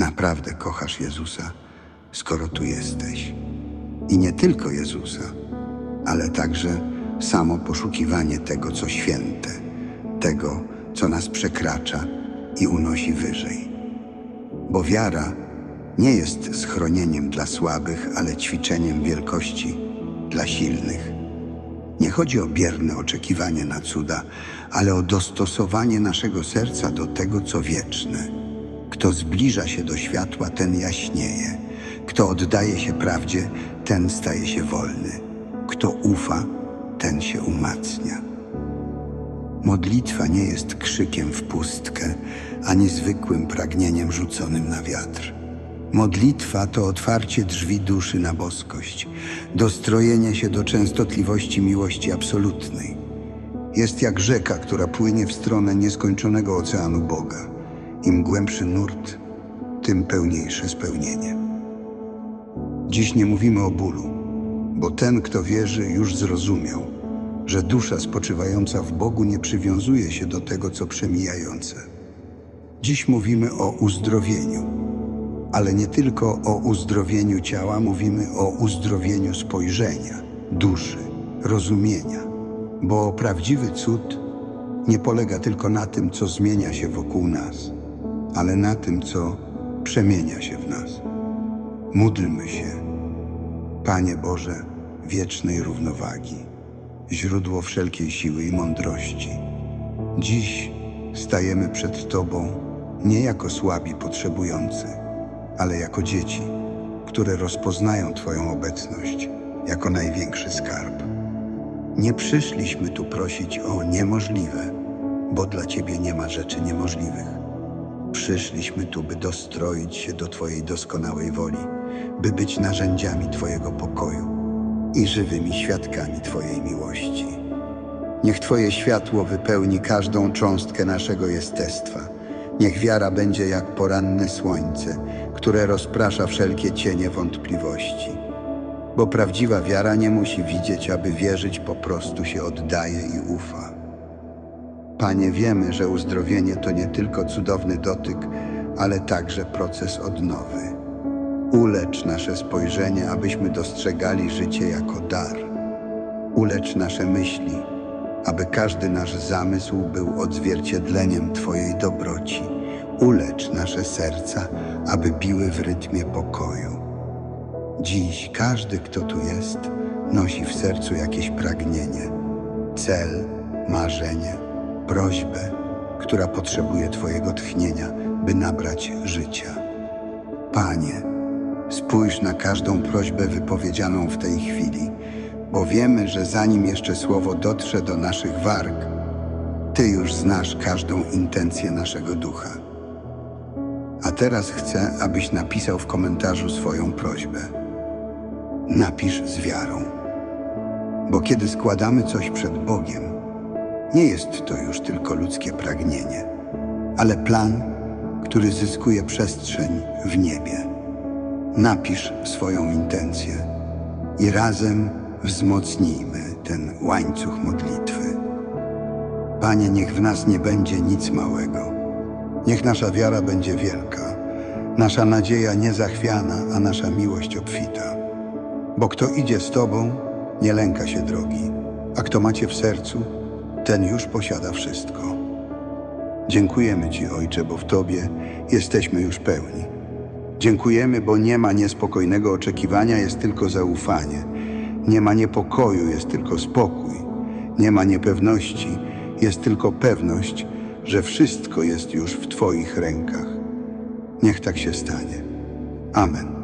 Naprawdę kochasz Jezusa, skoro tu jesteś. I nie tylko Jezusa, ale także samo poszukiwanie tego, co święte, tego, co nas przekracza i unosi wyżej. Bo wiara nie jest schronieniem dla słabych, ale ćwiczeniem wielkości dla silnych. Nie chodzi o bierne oczekiwanie na cuda, ale o dostosowanie naszego serca do tego, co wieczne. Kto zbliża się do światła, ten jaśnieje. Kto oddaje się prawdzie, ten staje się wolny. Kto ufa, ten się umacnia. Modlitwa nie jest krzykiem w pustkę, ani zwykłym pragnieniem rzuconym na wiatr. Modlitwa to otwarcie drzwi duszy na boskość, dostrojenie się do częstotliwości miłości absolutnej. Jest jak rzeka, która płynie w stronę nieskończonego oceanu Boga. Im głębszy nurt, tym pełniejsze spełnienie. Dziś nie mówimy o bólu, bo ten, kto wierzy, już zrozumiał, że dusza spoczywająca w Bogu nie przywiązuje się do tego, co przemijające. Dziś mówimy o uzdrowieniu, ale nie tylko o uzdrowieniu ciała, mówimy o uzdrowieniu spojrzenia, duszy, rozumienia, bo prawdziwy cud nie polega tylko na tym, co zmienia się wokół nas, ale na tym, co przemienia się w nas. Módlmy się, Panie Boże, wiecznej równowagi, źródło wszelkiej siły i mądrości. Dziś stajemy przed Tobą nie jako słabi potrzebujący, ale jako dzieci, które rozpoznają Twoją obecność jako największy skarb. Nie przyszliśmy tu prosić o niemożliwe, bo dla Ciebie nie ma rzeczy niemożliwych. Przyszliśmy tu, by dostroić się do Twojej doskonałej woli, by być narzędziami Twojego pokoju i żywymi świadkami Twojej miłości. Niech Twoje światło wypełni każdą cząstkę naszego jestestwa. Niech wiara będzie jak poranne słońce, które rozprasza wszelkie cienie wątpliwości. Bo prawdziwa wiara nie musi widzieć, aby wierzyć, po prostu się oddaje i ufa. Panie, wiemy, że uzdrowienie to nie tylko cudowny dotyk, ale także proces odnowy. Ulecz nasze spojrzenie, abyśmy dostrzegali życie jako dar. Ulecz nasze myśli, aby każdy nasz zamysł był odzwierciedleniem Twojej dobroci. Ulecz nasze serca, aby biły w rytmie pokoju. Dziś każdy, kto tu jest, nosi w sercu jakieś pragnienie, cel, marzenie, prośbę, która potrzebuje Twojego tchnienia, by nabrać życia. Panie, spójrz na każdą prośbę wypowiedzianą w tej chwili, bo wiemy, że zanim jeszcze słowo dotrze do naszych warg, Ty już znasz każdą intencję naszego ducha. A teraz chcę, abyś napisał w komentarzu swoją prośbę. Napisz z wiarą. Bo kiedy składamy coś przed Bogiem, nie jest to już tylko ludzkie pragnienie, ale plan, który zyskuje przestrzeń w niebie. Napisz swoją intencję i razem wzmocnijmy ten łańcuch modlitwy. Panie, niech w nas nie będzie nic małego. Niech nasza wiara będzie wielka, nasza nadzieja niezachwiana, a nasza miłość obfita. Bo kto idzie z Tobą, nie lęka się drogi, a kto macie w sercu, ten już posiada wszystko. Dziękujemy Ci, Ojcze, bo w Tobie jesteśmy już pełni. Dziękujemy, bo nie ma niespokojnego oczekiwania, jest tylko zaufanie. Nie ma niepokoju, jest tylko spokój. Nie ma niepewności, jest tylko pewność, że wszystko jest już w Twoich rękach. Niech tak się stanie. Amen.